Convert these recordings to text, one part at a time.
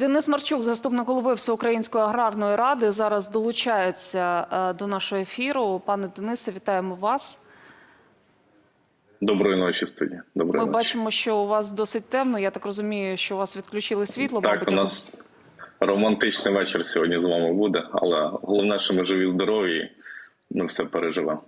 Денис Марчук, заступник голови Всеукраїнської аграрної ради, зараз долучається е, до нашого ефіру. Пане Денисе, вітаємо вас. Доброї ночі, студія. Доброї Ми ночі. бачимо, що у вас досить темно. Я так розумію, що у вас відключили світло. Так, мабуть, у нас романтичний вечір сьогодні з вами буде, але головне, що ми живі, здорові, ми все переживемо.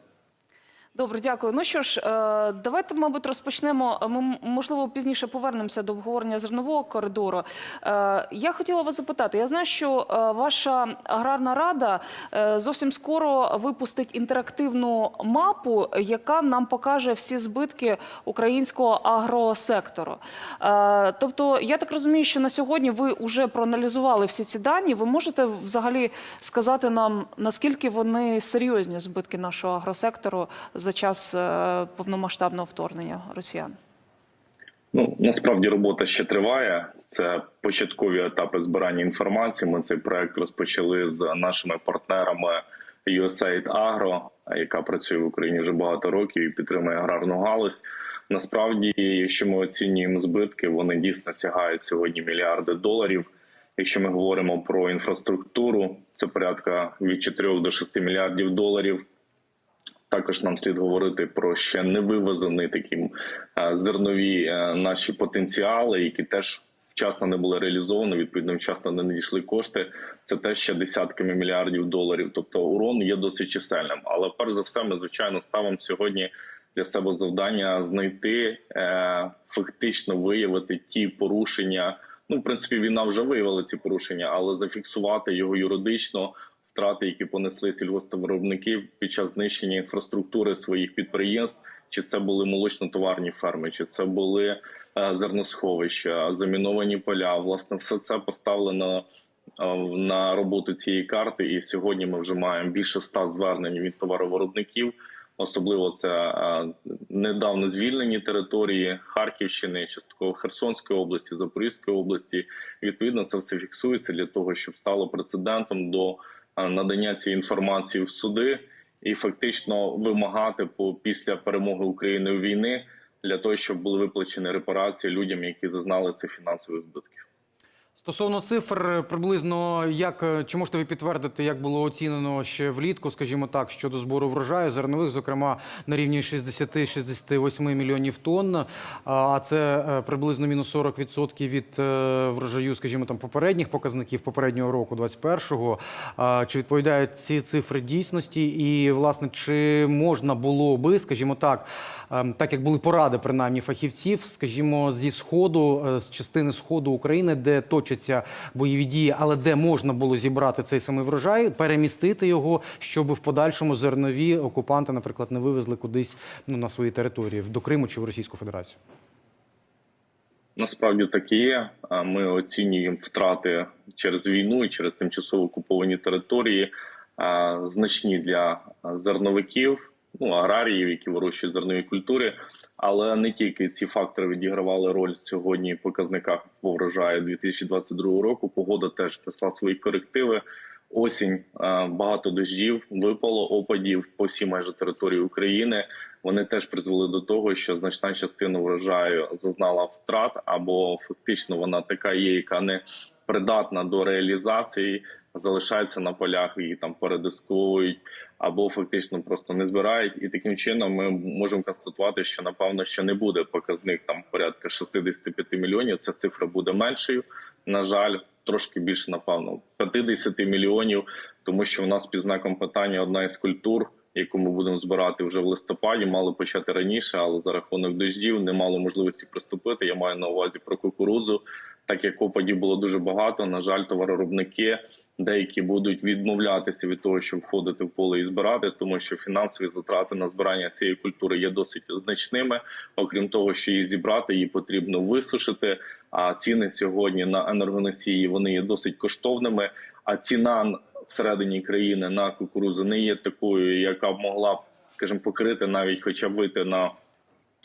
Добре, дякую. Ну що ж, е, давайте, мабуть, розпочнемо. Ми можливо пізніше повернемося до обговорення зернового коридору. Е, Я хотіла вас запитати. Я знаю, що е, ваша аграрна рада зовсім скоро випустить інтерактивну мапу, яка нам покаже всі збитки українського агросектору. Тобто, я так розумію, що на сьогодні ви вже проаналізували всі ці дані. Ви можете взагалі сказати нам, наскільки вони серйозні збитки нашого агросектору за час е, повномасштабного вторгнення росіян? Ну насправді робота ще триває. Це початкові етапи збирання інформації. Ми цей проект розпочали з нашими партнерами USAID Agro, яка працює в Україні вже багато років і підтримує аграрну галузь. Насправді, якщо ми оцінюємо збитки, вони дійсно сягають сьогодні мільярди доларів. Якщо ми говоримо про інфраструктуру, це порядка від 4 до 6 мільярдів доларів. Також нам слід говорити про ще не вивезені такі е, зернові е, наші потенціали, які теж вчасно не були реалізовані. Відповідно, вчасно не надійшли кошти. Це теж ще десятками мільярдів доларів. Тобто урон є досить чисельним. Але перш за все, ми звичайно ставимо сьогодні для себе завдання знайти е, фактично виявити ті порушення. Ну, в принципі, війна вже виявила ці порушення, але зафіксувати його юридично втрати, які понесли сільгоспвиробники під час знищення інфраструктури своїх підприємств, чи це були молочно-товарні ферми, чи це були е, зерносховища, заміновані поля. Власне, все це поставлено е, на роботу цієї карти. І сьогодні ми вже маємо більше ста звернень від товаровиробників. Особливо це е, недавно звільнені території Харківщини, частково Херсонської області, Запорізької області. Відповідно, це все фіксується для того, щоб стало прецедентом до надання цієї інформації в суди і фактично вимагати по після перемоги України у війни для того, щоб були виплачені репарації людям, які зазнали цих фінансових збитків. Стосовно цифр, приблизно як е, чи можете ви підтвердити, як було оцінено ще влітку, скажімо так, щодо збору врожаю зернових, зокрема на рівні 60-68 мільйонів тонн. А це е, приблизно мінус 40% від е, врожаю, скажімо, там попередніх показників попереднього року, 21-го. Чи відповідають ці цифри дійсності? І власне, чи можна було би, скажімо так, ем, так як були поради принаймні фахівців, скажімо, зі сходу, е, з частини сходу України, де точаться бойові дії, але де можна було зібрати цей самий врожай, перемістити його, щоб в подальшому зернові окупанти, наприклад, не вивезли кудись ну на свої території до Криму чи в Російську Федерацію. Насправді так і є. Ми оцінюємо втрати через війну і через тимчасово окуповані території, значні для зерновиків, ну аграріїв, які вирощують зернові культури. Але не тільки ці фактори відігравали роль сьогодні в показниках по врожаю 2022 року. Погода теж внесла свої корективи. Осінь багато дождів, випало опадів по всій майже території України. Вони теж призвели до того, що значна частина врожаю зазнала втрат, або фактично вона така є, яка не придатна до реалізації, залишається на полях, її там передисковують, або фактично просто не збирають. І таким чином ми можемо констатувати, що напевно ще не буде показник там порядка 65 мільйонів. Ця цифра буде меншою. На жаль, трошки більше, напевно, 50 мільйонів, тому що у нас під знаком питання одна із культур яку ми будемо збирати вже в листопаді, мали почати раніше, але за рахунок дождів не мало можливості приступити. Я маю на увазі про кукурудзу. Так як опадів було дуже багато. На жаль, товаровиробники деякі будуть відмовлятися від того, щоб входити в поле і збирати, тому що фінансові затрати на збирання цієї культури є досить значними. Окрім того, що її зібрати, її потрібно висушити. А ціни сьогодні на енергоносії вони є досить коштовними. А ціна всередині країни на кукурудзу не є такою, яка б могла скажімо, покрити навіть, хоча б вийти на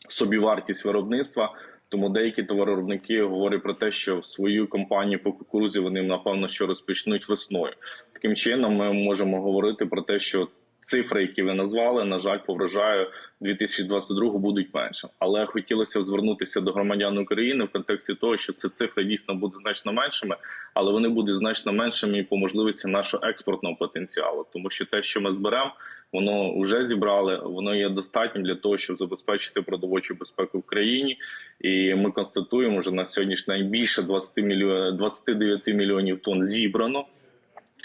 собівартість виробництва. Тому деякі товаровиробники говорять про те, що свою компанію по кукурузі вони напевно що розпочнуть весною. Таким чином, ми можемо говорити про те, що цифри, які ви назвали, на жаль, по врожаю 2022 будуть менше. Але хотілося звернутися до громадян України в контексті того, що ці цифри дійсно будуть значно меншими, але вони будуть значно меншими і по можливості нашого експортного потенціалу, тому що те, що ми зберемо, воно вже зібрали, воно є достатнім для того, щоб забезпечити продовольчу безпеку в країні. І ми констатуємо, що на сьогоднішній день більше 20 мільйонів, 29 мільйонів тонн зібрано.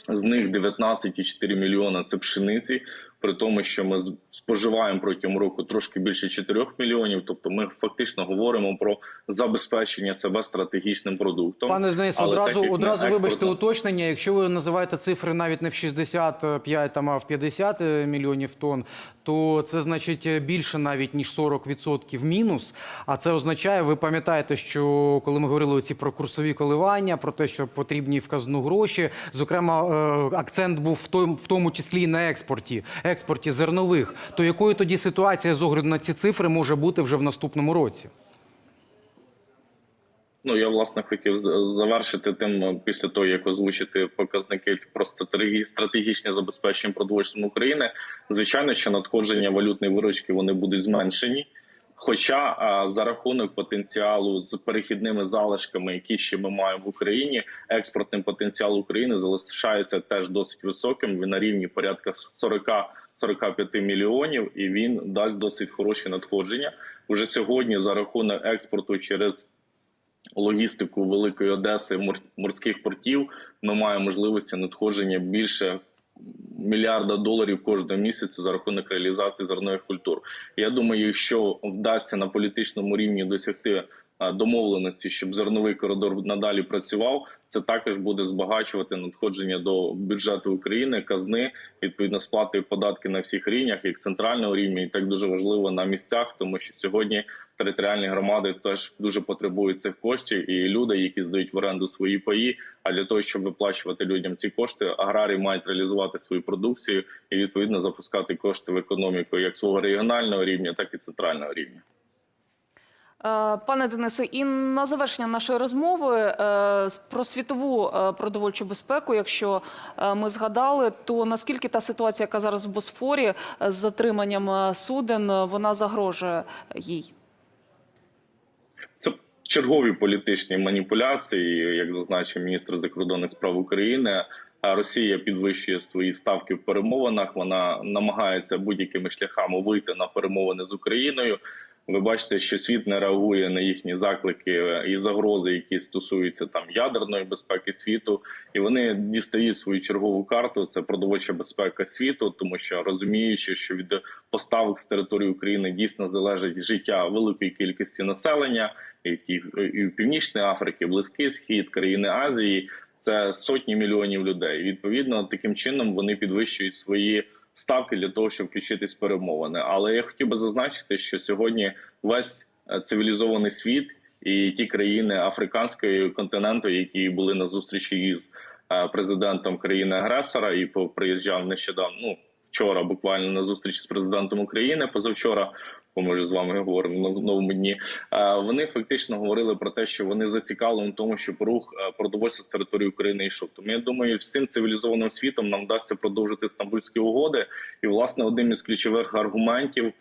З них 19,4 мільйона це пшениці. При тому, що ми споживаємо протягом року трошки більше 4 мільйонів. Тобто, ми фактично говоримо про забезпечення себе стратегічним продуктом. Пане Денис, Але одразу одразу вибачте уточнення. Якщо ви називаєте цифри навіть не в 65, там, а в 50 мільйонів тонн, то це значить більше навіть ніж 40% мінус. А це означає, ви пам'ятаєте, що коли ми говорили ці про курсові коливання, про те, що потрібні в казну гроші, зокрема, е, акцент був в тому числі і на експорті, експорті зернових. То якою тоді ситуація з огляду на ці цифри може бути вже в наступному році? Ну я власне хотів завершити тим е, після того, як озвучити показники про стратегічне забезпечення продовольством України. Звичайно, що надходження валютної виручки вони будуть зменшені. Хоча а, за рахунок потенціалу з перехідними залишками, які ще ми маємо в Україні, експортний потенціал України залишається теж досить високим. Він на рівні порядка 40-45 мільйонів, і він дасть досить хороші надходження. Уже сьогодні за рахунок експорту через логістику Великої Одеси мор- морських портів ми маємо можливості надходження більше мільярда доларів кожного місяця за рахунок реалізації зернових культур. Я думаю, якщо вдасться на політичному рівні досягти домовленості, щоб зерновий коридор надалі працював, це також буде збагачувати надходження до бюджету України, казни, відповідно сплати податки на всіх рівнях, як центрального рівня, і так дуже важливо на місцях, тому що сьогодні територіальні громади теж дуже потребують цих коштів, і люди, які здають в оренду свої паї. А для того, щоб виплачувати людям ці кошти, аграрії мають реалізувати свою продукцію і відповідно запускати кошти в економіку як свого регіонального рівня, так і центрального рівня. Е, Пане Денисе, і на завершення нашої розмови е, про світову е, продовольчу безпеку, якщо ми згадали, то наскільки та ситуація, яка зараз в Босфорі з затриманням суден, вона загрожує їй? Це чергові політичні маніпуляції, як зазначив міністр закордонних справ України. Росія підвищує свої ставки в перемовинах. Вона намагається будь-якими шляхами вийти на перемовини з Україною. Ви бачите, що світ не реагує на їхні заклики і загрози, які стосуються там ядерної безпеки світу, і вони дістають свою чергову карту. Це продовольча безпека світу, тому що розуміючи, що від поставок з території України дійсно залежить життя великої кількості населення, які і в Північної Африки, Близький Схід, країни Азії. Це сотні мільйонів людей. Відповідно, таким чином вони підвищують свої ставки для того, щоб включитись в перемовини. Але я хотів би зазначити, що сьогодні весь е, цивілізований світ і ті країни африканського континенту, які були на зустрічі із е, президентом країни-агресора, і приїжджав нещодавно. Ну вчора, буквально на зустріч з президентом України, позавчора. Бо ми вже з вами говоримо на новому дні. Е, Вони фактично говорили про те, що вони зацікавлені в тому, щоб рух е, продовольства з території України йшов. Тому я думаю, всім цивілізованим світом нам вдасться продовжити стамбульські угоди. І власне одним із ключових аргументів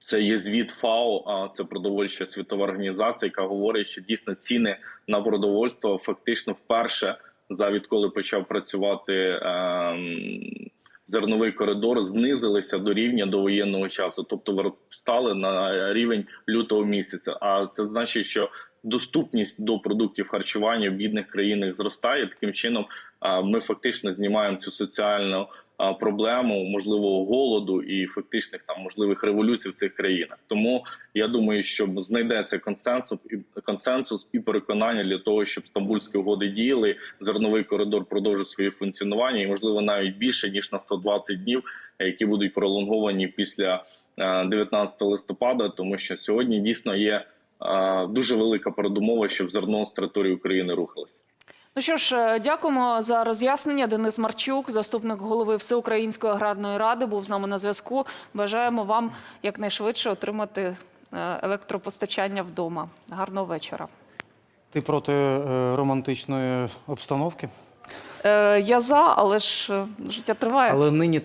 це є звіт ФАО, а це продовольча світова організація, яка говорить, що дійсно ціни на продовольство фактично вперше за відколи почав працювати. ем, Зерновий коридор знизилися до рівня довоєнного часу, тобто стали на рівень лютого місяця. А це значить, що доступність до продуктів харчування в бідних країнах зростає. Таким чином, ми фактично знімаємо цю соціальну проблему можливого голоду і фактичних там можливих революцій в цих країнах. Тому я думаю, що знайдеться консенсус і консенсус і переконання для того, щоб стамбульські угоди діяли. Зерновий коридор продовжив своє функціонування, і можливо навіть більше ніж на 120 днів, е, які будуть пролонговані після е, 19 листопада, тому що сьогодні дійсно є е, дуже велика передумова, щоб зерно з території України рухалося. Ну що ж, е, дякуємо за роз'яснення. Денис Марчук, заступник голови Всеукраїнської аграрної ради, був з нами на зв'язку. Бажаємо вам якнайшвидше отримати е, електропостачання вдома. Гарного вечора. Ти проти е, романтичної обстановки? Е, Я за, але ж життя триває. Але нині